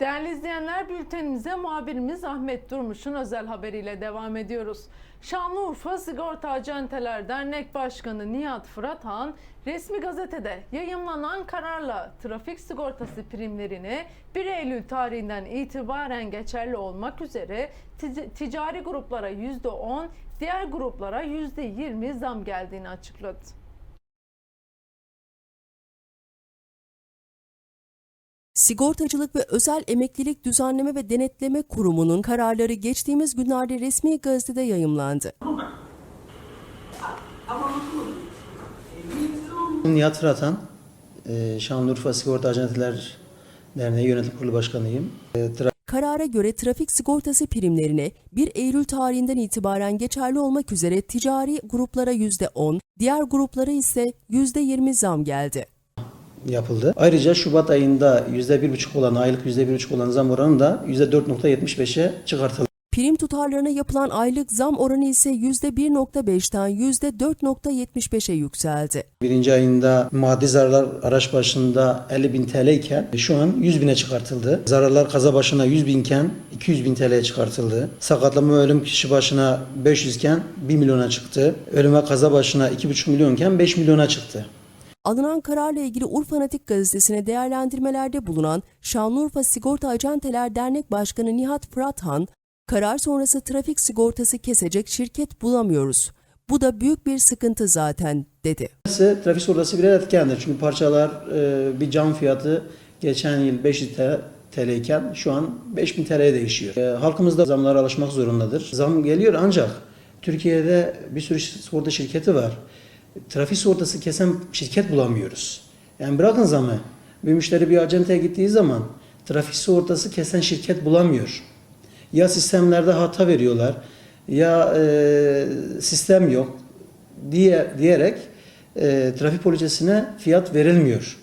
Değerli izleyenler bültenimize muhabirimiz Ahmet Durmuş'un özel haberiyle devam ediyoruz. Şanlıurfa Sigorta Acenteler Dernek Başkanı Nihat Fırat Han resmi gazetede yayımlanan kararla trafik sigortası primlerini 1 Eylül tarihinden itibaren geçerli olmak üzere tic- ticari gruplara %10, diğer gruplara %20 zam geldiğini açıkladı. Sigortacılık ve Özel Emeklilik Düzenleme ve Denetleme Kurumu'nun kararları geçtiğimiz günlerde resmi gazetede yayımlandı. Nihat Fıratan, e, Şanlıurfa Sigorta Acenteler Derneği Yönetim Kurulu Başkanıyım. E, Karara göre trafik sigortası primlerine 1 Eylül tarihinden itibaren geçerli olmak üzere ticari gruplara %10, diğer gruplara ise %20 zam geldi. Yapıldı. Ayrıca Şubat ayında %1,5 olan, aylık %1,5 olan zam oranı da %4,75'e çıkartıldı. Prim tutarlarına yapılan aylık zam oranı ise %1.5'ten %4.75'e yükseldi. Birinci ayında maddi zararlar araç başında 50 bin TL iken şu an 100 bine çıkartıldı. Zararlar kaza başına 100 binken 200 bin TL'ye çıkartıldı. Sakatlama ve ölüm kişi başına 500 iken 1 milyona çıktı. Ölüme kaza başına 2,5 milyonken 5 milyona çıktı. Alınan kararla ilgili Urfanatik gazetesine değerlendirmelerde bulunan Şanlıurfa Sigorta Acenteler Dernek Başkanı Nihat Fırathan, karar sonrası trafik sigortası kesecek şirket bulamıyoruz. Bu da büyük bir sıkıntı zaten, dedi. trafik sigortası birer etkendir. Çünkü parçalar e, bir cam fiyatı geçen yıl 500 TL TL iken şu an 5000 TL'ye değişiyor. E, halkımız da zamlara alışmak zorundadır. Zam geliyor ancak Türkiye'de bir sürü sigorta şirketi var. Trafik sigortası kesen şirket bulamıyoruz. Yani bırakın zamı. Bir müşteri bir acenteye gittiği zaman trafik sigortası kesen şirket bulamıyor. Ya sistemlerde hata veriyorlar ya e, sistem yok diye diyerek e, trafik polisine fiyat verilmiyor.